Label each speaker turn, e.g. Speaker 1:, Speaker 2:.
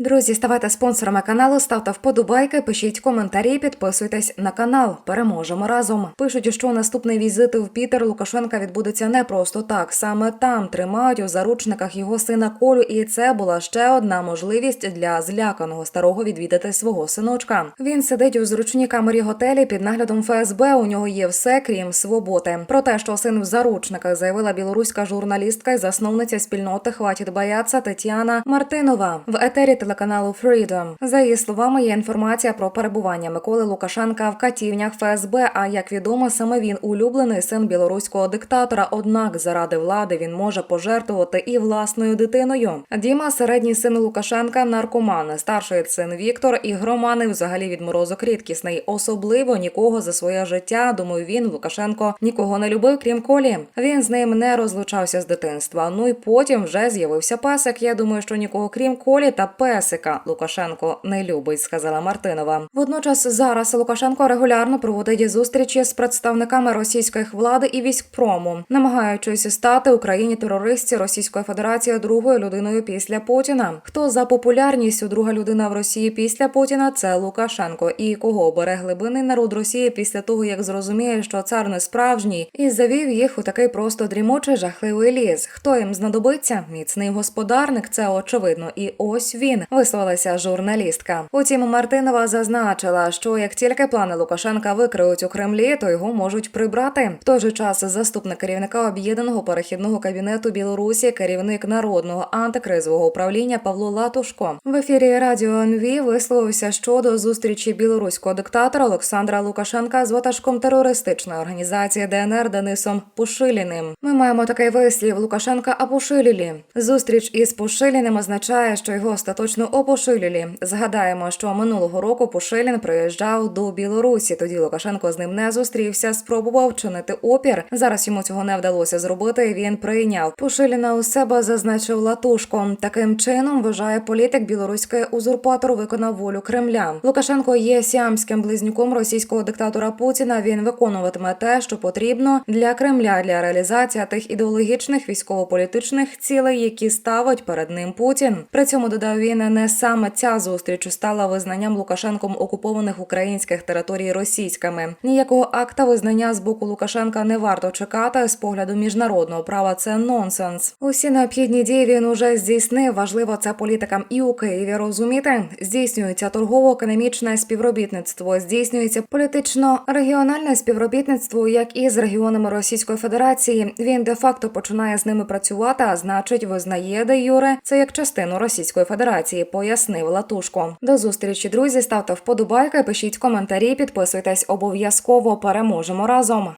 Speaker 1: Друзі, ставайте спонсорами каналу, ставте вподобайки, пишіть коментарі, підписуйтесь на канал. Переможемо разом. Пишуть, що наступний візит в Пітер Лукашенка відбудеться не просто так. Саме там тримають у заручниках його сина Колю, і це була ще одна можливість для зляканого старого відвідати свого синочка. Він сидить у зручній камері готелі під наглядом ФСБ. У нього є все, крім свободи. Про те, що син в заручниках заявила білоруська журналістка і засновниця спільноти Хватить бояться Тетяна Мартинова в етері телеканалу Freedom. За її словами, є інформація про перебування Миколи Лукашенка в катівнях ФСБ. А як відомо, саме він улюблений син білоруського диктатора. Однак заради влади він може пожертвувати і власною дитиною. Діма, середній син Лукашенка, наркоман, старший син Віктор і громани взагалі відморозок рідкісний. Особливо нікого за своє життя. Думаю, він Лукашенко нікого не любив, крім Колі. Він з ним не розлучався з дитинства. Ну і потім вже з'явився песик. Я думаю, що нікого крім Колі та песика Лукашенко не любить, сказала Мартинова. Водночас зараз Лукашенко регулярно проводить зустрічі з представниками російської влади і військпрому, намагаючись стати Україні терористці Російської Федерації другою людиною після Путіна. Хто за популярністю друга людина в Росії після Путіна? Це Лукашенко. І кого обере глибинний народ Росії після того, як зрозуміє, що цар не справжній, і завів їх у такий просто дрімучий жахливий ліс. Хто їм знадобиться? Міцний господарник, це очевидно. І ось він висловилася журналістка. Утім, Мартинова зазначила, що як тільки плани Лукашенка викриють у Кремлі, то його можуть прибрати. В той же час заступник керівника об'єднаного перехідного кабінету Білорусі, керівник народного антикризового управління Павло Латушко в ефірі Радіо НВ висловився щодо зустрічі білоруського диктатора Олександра Лукашенка з ватажком терористичної організації ДНР Денисом Пушиліним. Ми маємо такий вислів Лукашенка Апушилілі. Зустріч із Пушиліним означає, що його остаточно опошилілі. Згадаємо, що минулого року Пушилін приїжджав до Білорусі. Тоді Лукашенко з ним не зустрівся, спробував чинити опір. Зараз йому цього не вдалося зробити. Він прийняв Пушиліна у себе, зазначив Латушко. Таким чином вважає політик білоруський узурпатор виконав волю Кремля. Лукашенко є сіамським близнюком російського диктатора Путіна. Він виконуватиме те, що потрібно для Кремля для реалізації тих ідеологічних військово-політичних цілей, які ставить перед ним Путін. При цьому додав він не саме ця зустріч стала визнанням Лукашенком окупованих українських територій російськими. Ніякого акта визнання з боку Лукашенка не варто чекати з погляду міжнародного права. Це нонсенс. Усі необхідні дії він уже здійснив. Важливо це політикам і у Києві розуміти. Здійснюється торгово-економічне співробітництво, здійснюється політично-регіональне співробітництво, як і з регіонами Російської Федерації. Він де факто починає з ними працювати, а значить, визнає де юре це як частину Російської Федерації, пояснив Латушко. До зустрічі, друзі. Ставте вподобайки, пишіть коментарі, підписуйтесь обов'язково. Переможемо разом.